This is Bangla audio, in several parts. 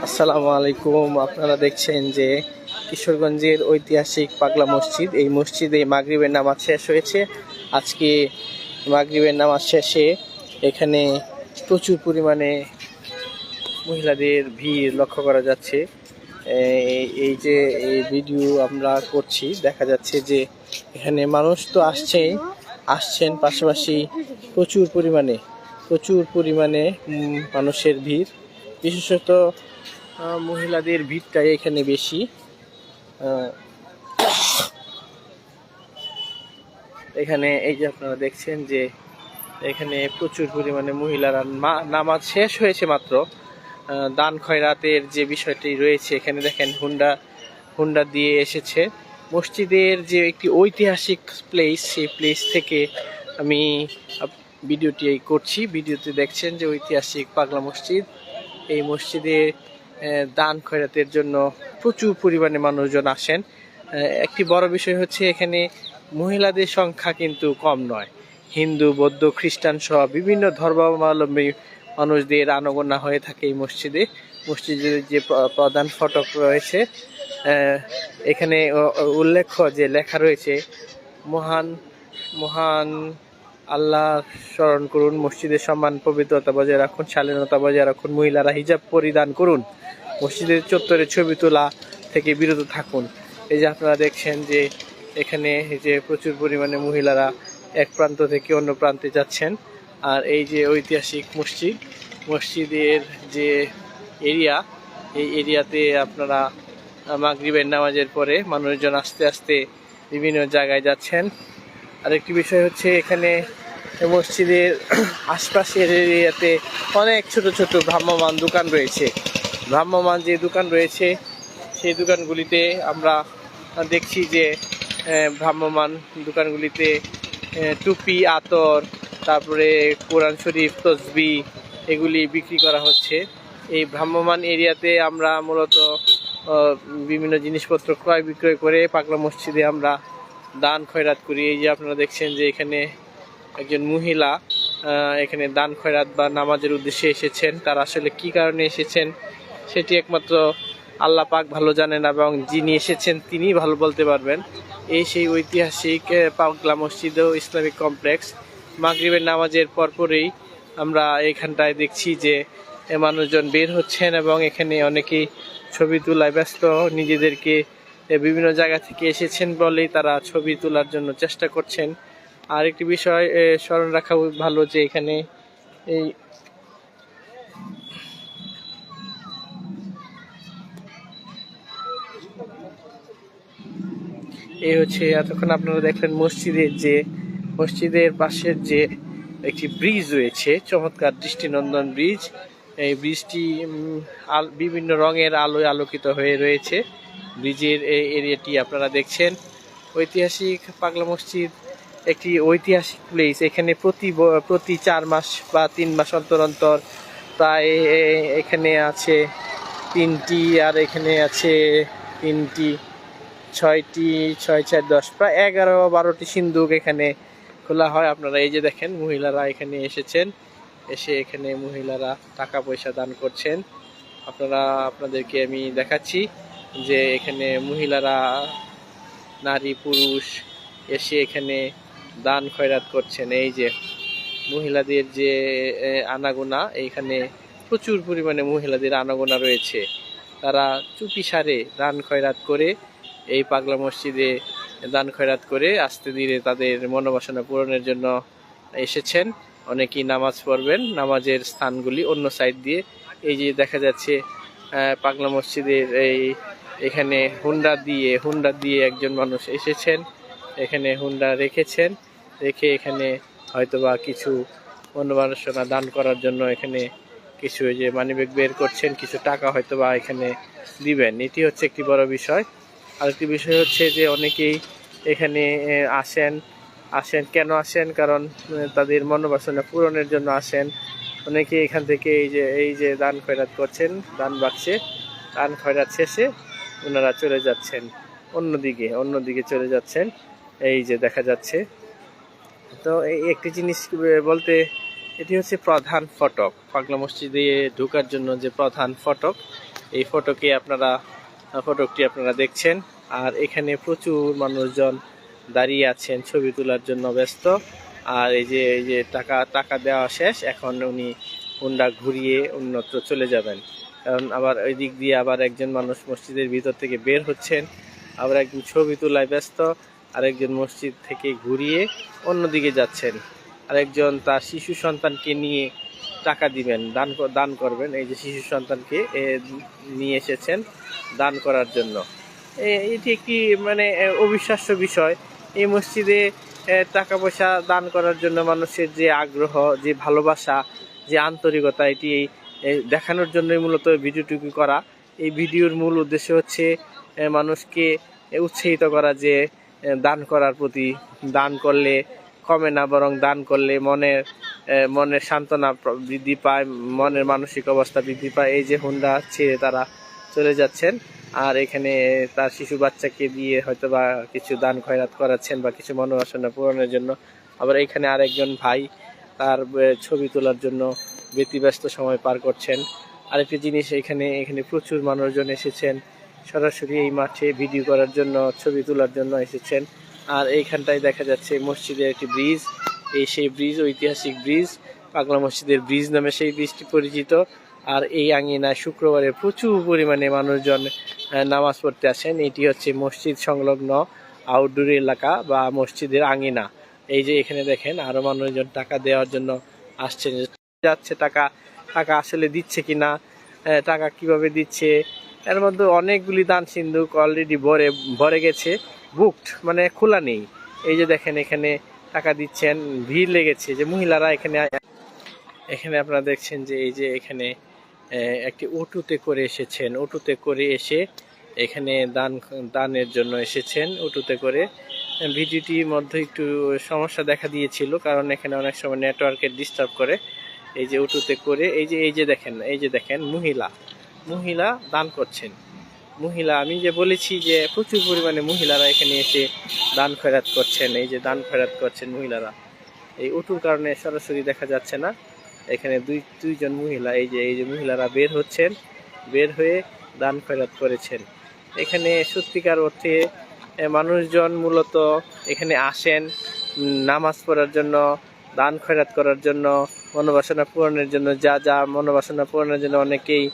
আসসালামু আলাইকুম। আপনারা দেখছেন যে কিশোরগঞ্জের ঐতিহাসিক পাগলা মসজিদ। এই মসজিদে মাগরিবের নামাজ শেষ হয়েছে। আজকে মাগরিবের নামাজ শেষে এখানে প্রচুর পরিমাণে মহিলাদের ভিড় লক্ষ্য করা যাচ্ছে। এই- যে এই ভিডিও আমরা করছি, দেখা যাচ্ছে যে এখানে মানুষ তো আসছেই আসছেন পাশাপাশি প্রচুর পরিমাণে প্রচুর পরিমাণে মানুষের ভিড়। বিশেষত মহিলাদের ভিড়টাই এখানে বেশি। এখানে এই যে আপনারা দেখছেন যে এখানে প্রচুর পরিমাণে মহিলারা নামাজ শেষ হয়েছে মাত্র। দান খয়রাতের যে বিষয়টি রয়েছে, এখানে দেখেন হুন্ডা হুন্ডা দিয়ে এসেছে। মসজিদের যে একটি ঐতিহাসিক প্লেস সেই প্লেস থেকে আমি ভিডিওটি করছি। ভিডিওতে দেখছেন যে ঐতিহাসিক পাগলা মসজিদ। এই মসজিদে দান খয়রাতের জন্য প্রচুর পরিমাণে মানুষজন আসেন। একটি বড় বিষয় হচ্ছে এখানে মহিলাদের সংখ্যা কিন্তু কম নয়। হিন্দু, বৌদ্ধ, খ্রিস্টান সহ বিভিন্ন ধর্মাবলম্বী মানুষদের আনগোনা হয়ে থাকে এই মসজিদে। মসজিদের যে প্রধান ফটক রয়েছে এখানে উল্লেখ্য যে লেখা রয়েছে, মহান মহান আল্লাহ স্মরণ করুন, মসজিদের সম্মান, পবিত্রতা বজায় রাখুন, শালীনতা বজায় রাখুন, মহিলারা হিজাব পরিধান করুন। মসজিদের চত্বরে ছবি তোলা থেকে বিরত থাকুন। এই যে আপনারা দেখছেন যে এখানে যে প্রচুর পরিমাণে মহিলারা এক প্রান্ত থেকে অন্য প্রান্তে যাচ্ছেন। আর এই যে ঐতিহাসিক মসজিদ, মসজিদের যে এরিয়া, এই এরিয়াতে আপনারা মাগরিবের নামাজের পরে মানুষজন আস্তে আস্তে বিভিন্ন জায়গায় যাচ্ছেন। আরেকটি বিষয় হচ্ছে এখানে মসজিদের আশপাশের এরিয়াতে অনেক ছোট ছোট ভ্রাম্যমান দোকান রয়েছে। ভ্রাম্যমান যে দোকান রয়েছে, সেই দোকানগুলিতে আমরা দেখছি যে ভ্রাম্যমান দোকানগুলিতে টুপি, আতর, তারপরে কোরআন শরীফ, তসবি এগুলি বিক্রি করা হচ্ছে। এই ভ্রাম্যমান এরিয়াতে আমরা মূলত বিভিন্ন জিনিসপত্র ক্রয় বিক্রয় করে পাগলা মসজিদে আমরা দান খয়রাত করি। এই যে আপনারা দেখছেন যে এখানে একজন মহিলা এখানে দান খয়রাত বা নামাজের উদ্দেশ্যে এসেছেন। তারা আসলে কি কারণে এসেছেন? সেটি একমাত্র আল্লাহ পাক ভালো জানেন এবং যিনি এসেছেন তিনি ভালো বলতে পারবেন। এই সেই ঐতিহাসিক পাগলা মসজিদ ও ইসলামিক কমপ্লেক্স। মাগরিবের নামাজের পরপরেই আমরা এখানটায় দেখছি যে মানুষজন বের হচ্ছেন এবং এখানে অনেকেই ছবি তোলায় ব্যস্ত। নিজেদেরকে বিভিন্ন জায়গা থেকে এসেছেন বলেই তারা ছবি তোলার জন্য চেষ্টা করছেন। আর একটি বিষয় স্মরণ রাখা ভালো যে এখানে এই এই হচ্ছে এতক্ষণ আপনারা দেখলেন মসজিদের যে, মসজিদের পাশের যে একটি ব্রিজ রয়েছে, চমৎকার দৃষ্টিনন্দন ব্রিজ। এই ব্রিজটি বিভিন্ন রঙের আলোয় আলোকিত হয়ে রয়েছে। ব্রিজের এই এরিয়াটি আপনারা দেখছেন। ঐতিহাসিক পাগলা মসজিদ, একটি ঐতিহাসিক প্লেস এখানে প্রতি প্রতি চার মাস বা তিন মাস অন্তর অন্তর প্রায় এখানে আছে তিনটি, আর এখানে আছে তিনটি ছয়টি, ছয়, চার, দশ, প্রায় এগারো, বারোটি সিন্দুক এখানে খোলা হয়। আপনারা এই যে দেখেন, মহিলারা এখানে এসেছেন। এসে এখানে মহিলারা টাকা পয়সা দান করছেন। আপনারা, আপনাদেরকে আমি দেখাচ্ছি যে এখানে মহিলারা, নারী, পুরুষ এসে এখানে দান খয়রাত করছেন। এই যে মহিলাদের যে আনাগোনা এইখানে প্রচুর পরিমাণে মহিলাদের আনাগোনা রয়েছে। তারা চুপি সারে দান খয়রাত করে এই পাগলা মসজিদে দান খয়রাত করে আস্তে ধীরে তাদের মনোবাসনা পূরণের জন্য এসেছেন। অনেকেই নামাজ পড়বেন, নামাজের স্থানগুলি অন্য সাইড দিয়ে। এই যে দেখা যাচ্ছে পাগলা মসজিদের এই এখানে হুন্ডা দিয়ে হুন্ডা দিয়ে একজন মানুষ এসেছেন, এখানে হুন্ডা রেখেছেন, রেখে এখানে হয়তোবা কিছু মনোবাসনা দান করার জন্য এখানে কিছু যে মানিব্যাগ বের করছেন, কিছু টাকা হয়তোবা এখানে দিবেন। এটি হচ্ছে একটি বড় বিষয়। আরেকটি বিষয় হচ্ছে যে অনেকেই এখানে আসেন। আসেন কেন আসেন? কারণ তাদের মনোবাসনা পূরণের জন্য আসেন। অনেকে এখান থেকে এই যে এই যে দান খয়রাত করছেন, দান বাক্সে দান খয়রাত শেষে ওনারা চলে যাচ্ছেন। অন্যদিকে অন্যদিকে চলে যাচ্ছেন। এই যে দেখা যাচ্ছে। তো এই একটি জিনিস বলতে, এটি হচ্ছে প্রধান ফটক। পাগলা মসজিদে ঢোকার জন্য যে প্রধান ফটক, এই ফটকে আপনারা ফটোটি আপনারা দেখছেন। আর এখানে প্রচুর মানুষজন দাঁড়িয়ে আছেন ছবি তোলার জন্য ব্যস্ত। আর এই যে এই যে টাকা টাকা দেওয়া শেষ, এখন উনি হুন্ডা ঘুরিয়ে অন্যত্র চলে যাবেন। কারণ আবার ওই দিক দিয়ে আবার একজন মানুষ মসজিদের ভিতর থেকে বের হচ্ছেন। আবার একজন ছবি তোলায় ব্যস্ত, আরেকজন মসজিদ থেকে ঘুরিয়ে অন্যদিকে যাচ্ছেন। আরেকজন তার শিশু সন্তানকে নিয়ে টাকা দিবেন, দান দান করবেন এই যে শিশু সন্তানকে নিয়ে এসেছেন দান করার জন্য। এটি একটি মানে অবিশ্বাস্য বিষয়। এই মসজিদে টাকা পয়সা দান করার জন্য মানুষের যে আগ্রহ, যে ভালোবাসা, যে আন্তরিকতা, এটি দেখানোর জন্যই মূলত ভিডিওটুকু করা। এই ভিডিওর মূল উদ্দেশ্য হচ্ছে মানুষকে উৎসাহিত করা যে দান করার প্রতি। দান করলে কমে না, বরং দান করলে মনের এ, মনের সান্ত্বনা বৃদ্ধি পায় মনের মানসিক অবস্থা বৃদ্ধি পায়। এই যে হুন্ডা ছেড়ে তারা চলে যাচ্ছেন। আর এখানে তার শিশু বাচ্চাকে দিয়ে হয়তো বা কিছু দান খয়রাত করাচ্ছেন বা কিছু মনোবাসনা পূরণের জন্য। আবার এখানে আরেকজন ভাই তার ছবি তোলার জন্য ব্যতিব্যস্ত সময় পার করছেন। আরেকটি জিনিস এখানে এখানে প্রচুর মানুষজন এসেছেন। সরাসরি এই মাঠে ভিডিও করার জন্য ছবি তোলার জন্য এসেছেন। আর এইখানটায় দেখা যাচ্ছে মসজিদের একটি ব্রিজ। এই সেই ব্রিজ, ঐতিহাসিক ব্রিজ, পাগলা মসজিদের ব্রিজ নামে সেই ব্রিজটি পরিচিত। আর এই আঙিনায় শুক্রবারে প্রচুর পরিমাণে মানুষজন নামাজ পড়তে আসেন। এটি হচ্ছে মসজিদ সংলগ্ন আউটডোর এলাকা বা মসজিদের আঙিনা। এই যে এখানে দেখেন আরও মানুষজন টাকা দেওয়ার জন্য আসছেন। যাচ্ছে টাকা টাকা আসলে দিচ্ছে কি না টাকা কীভাবে দিচ্ছে? এর মধ্যে অনেকগুলি দান সিন্ধুক অলরেডি ভরে ভরে গেছে বুকড মানে খোলা নেই। এই যে দেখেন এখানে টাকা দিচ্ছেন, ভিড় লেগেছে যে মহিলারা এখানে এখানে আপনারা দেখছেন যে এই যে এখানে একটি অটোতে করে এসেছেন। অটোতে করে এসে এখানে দান, দানের জন্য এসেছেন। অটোতে করে ভিডিওটির মধ্যে একটু সমস্যা দেখা দিয়েছিল কারণ এখানে অনেক সময় নেটওয়ার্কের ডিস্টার্ব করে। এই যে অটোতে করে, এই যে এই যে দেখেন, এই যে দেখেন মহিলা মহিলা দান করছেন। মহিলা, আমি যে বলেছি যে প্রচুর পরিমাণে মহিলারা এখানে এসে দান খয়রাত করছেন, এই যে দান খয়রাত করছেন মহিলারা। এই অটুর কারণে সরাসরি দেখা যাচ্ছে না। এখানে দুই, দুইজন মহিলা, এই যে এই যে মহিলারা বের হচ্ছেন, বের হয়ে দান খয়রাত করেছেন। এখানে সত্যিকার অর্থে মানুষজন মূলত এখানে আসেন, নামাজ পড়ার জন্য, দান খয়রাত করার জন্য, মনোবাসনা পূরণের জন্য, যা যা মনোবাসনা পূরণের জন্য অনেকেই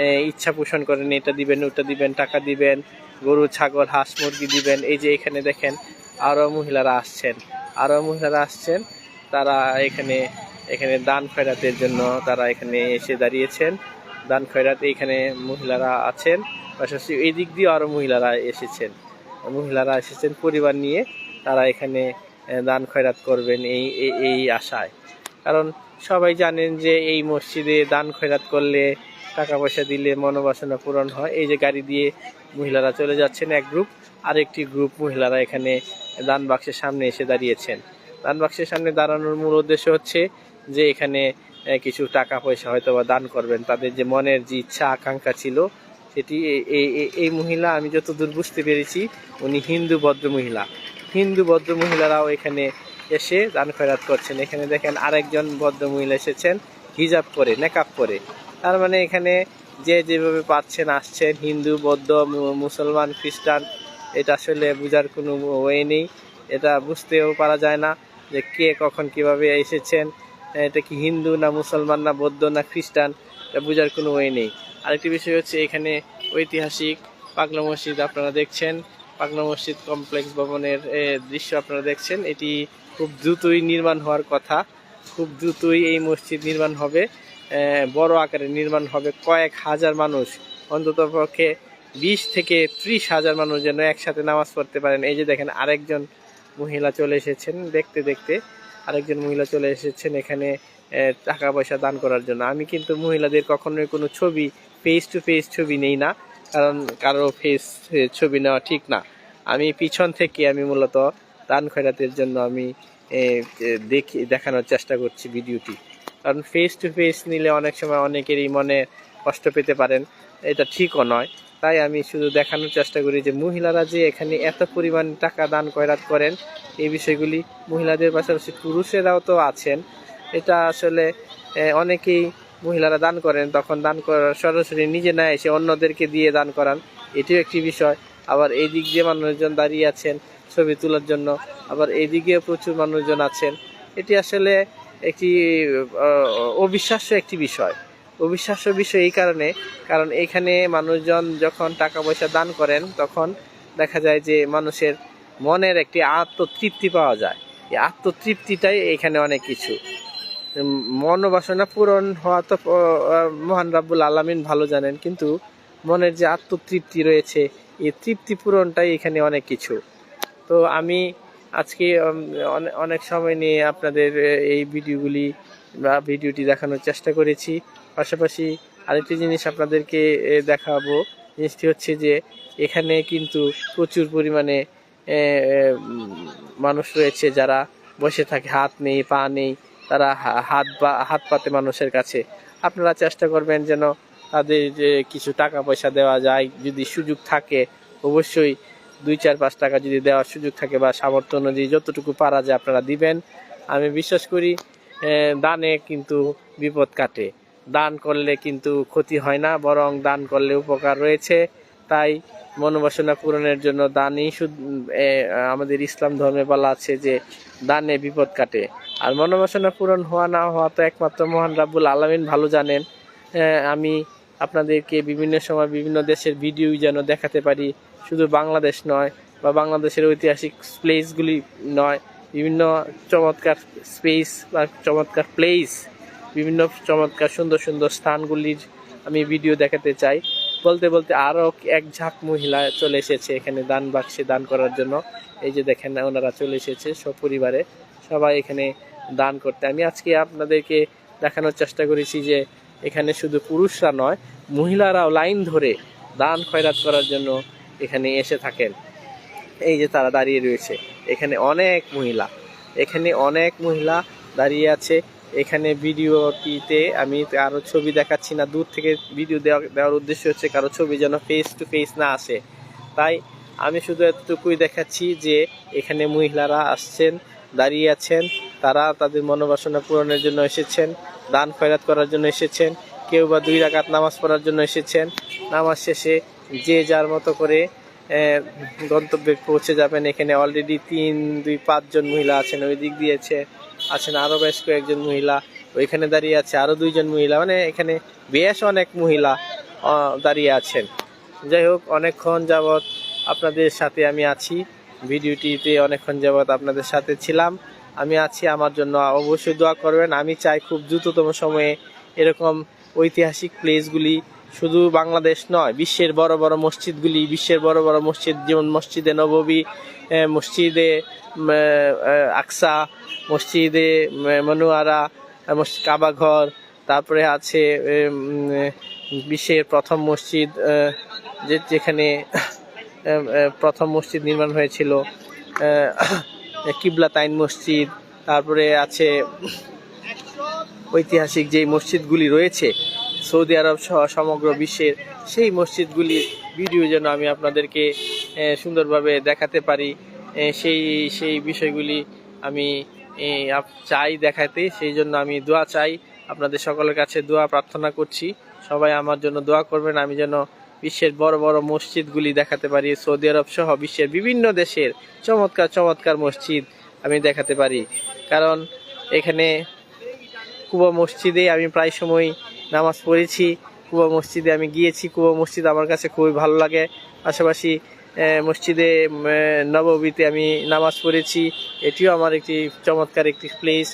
ইচ্ছা পোষণ করেন, এটা দিবেন, ওটা দিবেন, টাকা দিবেন, গরু, ছাগল, হাঁস, মুরগি দিবেন। এই যে এখানে দেখেন আরও মহিলারা আসছেন। আরও মহিলারা আসছেন, তারা এখানে এখানে দান খয়রাতের জন্য তারা এখানে এসে দাঁড়িয়েছেন। দান খয়রাত এইখানে মহিলারা আছেন, পাশাপাশি এই দিক দিয়ে আরও মহিলারা এসেছেন। মহিলারা এসেছেন পরিবার নিয়ে, তারা এখানে দান খয়রাত করবেন এই এই- এই আশায়। কারণ সবাই জানেন যে এই মসজিদে দান খয়রাত করলে টাকা পয়সা দিলে মনোবাসনা পূরণ হয়। এই যে গাড়ি দিয়ে মহিলারা চলে যাচ্ছেন এক গ্রুপ, আরেকটি গ্রুপ মহিলারা এখানে দান বাক্সের সামনে এসে দাঁড়িয়েছেন। দান বাক্সের সামনে দাঁড়ানোর মূল উদ্দেশ্য হচ্ছে যে এখানে কিছু টাকা পয়সা হয়তো বা দান করবেন। তাদের যে মনের যে ইচ্ছা, আকাঙ্ক্ষা ছিল, সেটি এই- মহিলা, আমি যতদূর বুঝতে পেরেছি, উনি হিন্দু ভদ্র মহিলা। হিন্দু ভদ্র মহিলারাও এখানে এসে দান খয়রাত করছেন। এখানে দেখেন আরেকজন ভদ্র মহিলা এসেছেন, হিজাব করে নেকাব করে তার মানে এখানে যে যেভাবে পাচ্ছেন, আসছেন, হিন্দু, বৌদ্ধ মুসলমান, খ্রিস্টান, এটা আসলে বোঝার কোনো ওয়ে নেই। এটা বুঝতেও পারা যায় না যে কে কখন কীভাবে এসেছেন। এটা কি হিন্দু না মুসলমান না বৌদ্ধ না খ্রিস্টান, এটা বোঝার কোনো ওয়ে নেই। আরেকটি বিষয় হচ্ছে এখানে ঐতিহাসিক পাগলা মসজিদ আপনারা দেখছেন। পাগলা মসজিদ কমপ্লেক্স ভবনের দৃশ্য আপনারা দেখছেন। এটি খুব দ্রুতই নির্মাণ হওয়ার কথা। খুব দ্রুতই এই মসজিদ নির্মাণ হবে। বড় আকারে নির্মাণ হবে কয়েক হাজার মানুষ। অন্তত পক্ষে বিশ থেকে ত্রিশ হাজার মানুষ যেন একসাথে নামাজ পড়তে পারেন। এই যে দেখেন, আরেকজন মহিলা চলে এসেছেন দেখতে দেখতে। আরেকজন মহিলা চলে এসেছেন এখানে টাকা পয়সা দান করার জন্য। আমি কিন্তু মহিলাদের কখনোই কোনো ছবি ফেস টু ফেস ছবি নেই না, কারণ কারও ফেস ছবি নেওয়া ঠিক না। আমি পিছন থেকে আমি মূলত দান খয়রাতের জন্য আমি দেখি, দেখানোর চেষ্টা করছি ভিডিওটি। কারণ ফেস টু ফেস নিলে অনেক সময় অনেকেরই মনে কষ্ট পেতে পারেন। এটা ঠিকও নয়। তাই আমি শুধু দেখানোর চেষ্টা করি যে মহিলারা যে এখানে এত পরিমাণ টাকা দান খয়রাত করেন, এই বিষয়গুলি মহিলাদের পাশাপাশি পুরুষেরাও তো আছেন। এটা আসলে অনেকেই মহিলারা দান করেন, তখন দান করার সরাসরি নিজে না এসে অন্যদেরকে দিয়ে দান করান, এটিও একটি বিষয়। আবার এই দিক দিয়ে মানুষজন দাঁড়িয়ে আছেন, ছবি তোলার জন্য, আবার এই দিকেও প্রচুর মানুষজন আছেন। এটি আসলে একটি অবিশ্বাস্য একটি বিষয়। অবিশ্বাস্য বিষয় এই কারণে, কারণ এখানে মানুষজন যখন টাকা পয়সা দান করেন, তখন দেখা যায় যে মানুষের মনের একটি আত্মতৃপ্তি পাওয়া যায়। এই আত্মতৃপ্তিটাই এখানে অনেক কিছু। মনোবাসনা পূরণ হওয়া তো মহান রাব্বুল আলামিন ভালো জানেন, কিন্তু মনের যে আত্মতৃপ্তি রয়েছে, এই তৃপ্তি পূরণটাই এখানে অনেক কিছু। তো আমি আজকে অনেক সময় নিয়ে আপনাদের এই ভিডিওগুলি বা ভিডিওটি দেখানোর চেষ্টা করেছি। পাশাপাশি আরেকটি জিনিস আপনাদেরকে দেখাবো। জিনিসটি হচ্ছে যে, এখানে কিন্তু প্রচুর পরিমাণে মানুষ রয়েছে যারা বসে থাকে। হাত নেই, পা নেই, তারা হাত বা, হাত পাতে মানুষের কাছে। আপনারা চেষ্টা করবেন যেন তাদের, যে, কিছু টাকা পয়সা দেওয়া যায়। যদি সুযোগ থাকে, অবশ্যই দুই, চার, পাঁচ টাকা যদি দেওয়ার সুযোগ থাকে বা সামর্থ্য অনুযায়ী যতটুকু পারা যায় আপনারা দিবেন। আমি বিশ্বাস করি দানে কিন্তু বিপদ কাটে। দান করলে কিন্তু ক্ষতি হয় না, বরং দান করলে উপকার রয়েছে। তাই মনোবাসনা পূরণের জন্য দানই আমাদের ইসলাম ধর্মে বলা আছে যে দানে বিপদ কাটে। আর মনোবাসনা পূরণ হওয়া না হওয়া তো একমাত্র মহান রাব্বুল আলামিন, ভালো জানেন। আমি আপনাদেরকে বিভিন্ন সময় বিভিন্ন দেশের ভিডিও যেন দেখাতে পারি। শুধু বাংলাদেশ নয় বা বাংলাদেশের ঐতিহাসিক প্লেসগুলি নয়, বিভিন্ন চমৎকার স্পেস বা চমৎকার প্লেস বিভিন্ন চমৎকার সুন্দর সুন্দর স্থানগুলির আমি ভিডিও দেখাতে চাই। বলতে বলতে আরও এক ঝাঁক মহিলা চলে এসেছে এখানে দান বাক্সে দান করার জন্য। এই যে দেখেন ওনারা চলে এসেছে সপরিবারে, সবাই এখানে দান করতে। আমি আজকে আপনাদেরকে দেখানোর চেষ্টা করেছি যে এখানে শুধু পুরুষরা নয়, মহিলারাও লাইন ধরে দান খয়রাত করার জন্য এখানে এসে থাকেন। এই যে তারা দাঁড়িয়ে রয়েছে। এখানে অনেক মহিলা। এখানে অনেক মহিলা দাঁড়িয়ে আছে। এখানে ভিডিওটিতে আমি কারও ছবি দেখাচ্ছি না। দূর থেকে ভিডিও দেওয়া, দেওয়ার উদ্দেশ্য হচ্ছে কারও ছবি যেন ফেস টু ফেস না আসে। তাই আমি শুধু এতটুকুই দেখাচ্ছি যে এখানে মহিলারা আসছেন, দাঁড়িয়ে আছেন। তারা তাদের মনোবাসনা পূরণের জন্য এসেছেন, দান খয়রাত করার জন্য এসেছেন। কেউ বা দুই রাকাত নামাজ পড়ার জন্য এসেছেন। নামাজ শেষে যে যার মতো করে গন্তব্যে পৌঁছে যাবেন। এখানে অলরেডি তিন, দুই, পাঁচজন মহিলা আছেন। ওই দিক দিয়েছে আছেন আরও বেশ কয়েকজন মহিলা। ওইখানে দাঁড়িয়ে আছে আরও দুইজন মহিলা। মানে এখানে বেশ অনেক মহিলা দাঁড়িয়ে আছেন। যাই হোক, অনেকক্ষণ যাবৎ আপনাদের সাথে আমি আছি। ভিডিওটিতে অনেকক্ষণ যাবৎ আপনাদের সাথে ছিলাম। আমি আছি আমার জন্য। অবশ্যই দোয়া করবেন। আমি চাই খুব দ্রুততম সময়ে এরকম ঐতিহাসিক প্লেসগুলি শুধু বাংলাদেশ নয়, বিশ্বের বড় বড় মসজিদগুলি, বিশ্বের বড় বড় মসজিদ যেমন মসজিদে নববী মসজিদে আকসা, মসজিদে মনুয়ারা কাবাঘর তারপরে আছে বিশ্বের প্রথম মসজিদ যে, যেখানে প্রথম মসজিদ নির্মাণ হয়েছিল কিবলা তাইন মসজিদ, তারপরে আছে ঐতিহাসিক যেই মসজিদগুলি রয়েছে সৌদি আরব সহ সমগ্র বিশ্বের সেই মসজিদগুলির ভিডিও যেন আমি আপনাদেরকে সুন্দরভাবে দেখাতে পারি। সেই সেই বিষয়গুলি আমি চাই দেখাতে। সেই জন্য আমি দোয়া চাই। আপনাদের সকলের কাছে দোয়া প্রার্থনা করছি। সবাই আমার জন্য দোয়া করবেন। আমি যেন বিশ্বের বড় বড় মসজিদগুলি দেখাতে পারি। সৌদি আরব সহ বিশ্বের বিভিন্ন দেশের চমৎকার চমৎকার মসজিদ আমি দেখাতে পারি। কারণ এখানে কুবা মসজিদে আমি প্রায় সময় নামাজ পড়েছি, কুবা মসজিদে আমি গিয়েছি, কুবা মসজিদ আমার কাছে খুবই ভালো লাগে। পাশাপাশি মসজিদে নববীতে আমি নামাজ পড়েছি, এটিও আমার একটি চমৎকার একটি প্লেস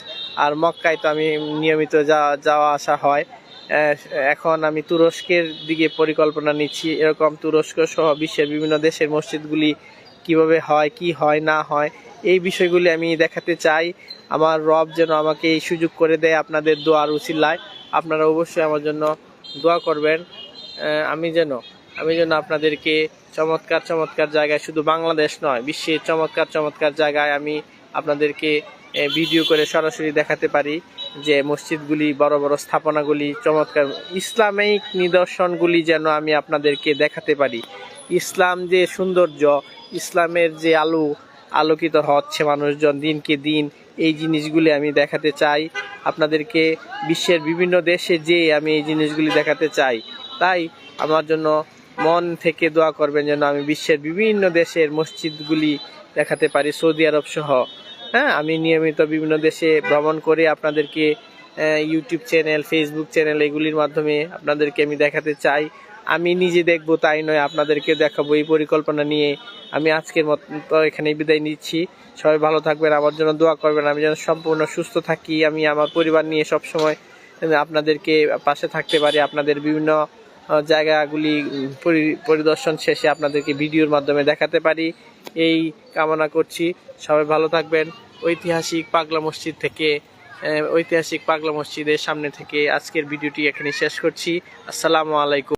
আর মক্কায় তো আমি নিয়মিত যা, যাওয়া আসা হয়। এখন আমি তুরস্কের দিকে পরিকল্পনা নিচ্ছি, এরকম তুরস্ক সহ বিশ্বের বিভিন্ন দেশের মসজিদগুলি কীভাবে হয়, কি হয়, না হয়, এই বিষয়গুলি আমি দেখাতে চাই। আমার রব যেন আমাকে এই সুযোগ করে দেয় আপনাদের দোয়ার উচিল্লায় আপনারা অবশ্যই আমার জন্য দোয়া করবেন। আমি যেন আমি যেন আপনাদেরকে চমৎকার চমৎকার জায়গায় শুধু বাংলাদেশ নয়, বিশ্বের চমৎকার চমৎকার জায়গায় আমি আপনাদেরকে ভিডিও করে সরাসরি দেখাতে পারি যে মসজিদগুলি, বড় বড় স্থাপনাগুলি, চমৎকার ইসলামিক নিদর্শনগুলি যেন আমি আপনাদেরকে দেখাতে পারি। ইসলাম যে সৌন্দর্য, ইসলামের যে আলু আলোকিত হচ্ছে মানুষজন দিনকে দিন। এই জিনিসগুলি আমি দেখাতে চাই। আপনাদেরকে বিশ্বের বিভিন্ন দেশে যেয়ে আমি এই জিনিসগুলি দেখাতে চাই। তাই আমার জন্য মন থেকে দোয়া করবেন যেন আমি বিশ্বের বিভিন্ন দেশের মসজিদগুলি দেখাতে পারি, সৌদি আরব সহ। হ্যাঁ আমি নিয়মিত বিভিন্ন দেশে ভ্রমণ করে আপনাদেরকে ইউটিউব চ্যানেল ফেসবুক চ্যানেল এগুলির মাধ্যমে আপনাদেরকে আমি দেখাতে চাই। আমি নিজে দেখব, তাই নয় আপনাদেরকে দেখাবো। এই পরিকল্পনা নিয়ে আমি আজকের মতো এখানে বিদায় নিচ্ছি। সবাই ভালো থাকবেন, আমার জন্য দোয়া করবেন। আমি যেন সম্পূর্ণ সুস্থ থাকি। আমি আমার পরিবার নিয়ে সব সময় আপনাদেরকে পাশে থাকতে পারি। আপনাদের বিভিন্ন জায়গাগুলি পরি- পরিদর্শন শেষে আপনাদেরকে ভিডিওর মাধ্যমে দেখাতে পারি। এই কামনা করছি। সবাই ভালো থাকবেন। ঐতিহাসিক পাগলা মসজিদ থেকে ঐতিহাসিক পাগলা মসজিদের সামনে থেকে আজকের ভিডিওটি এখানে শেষ করছি। আসসালামু আলাইকুম।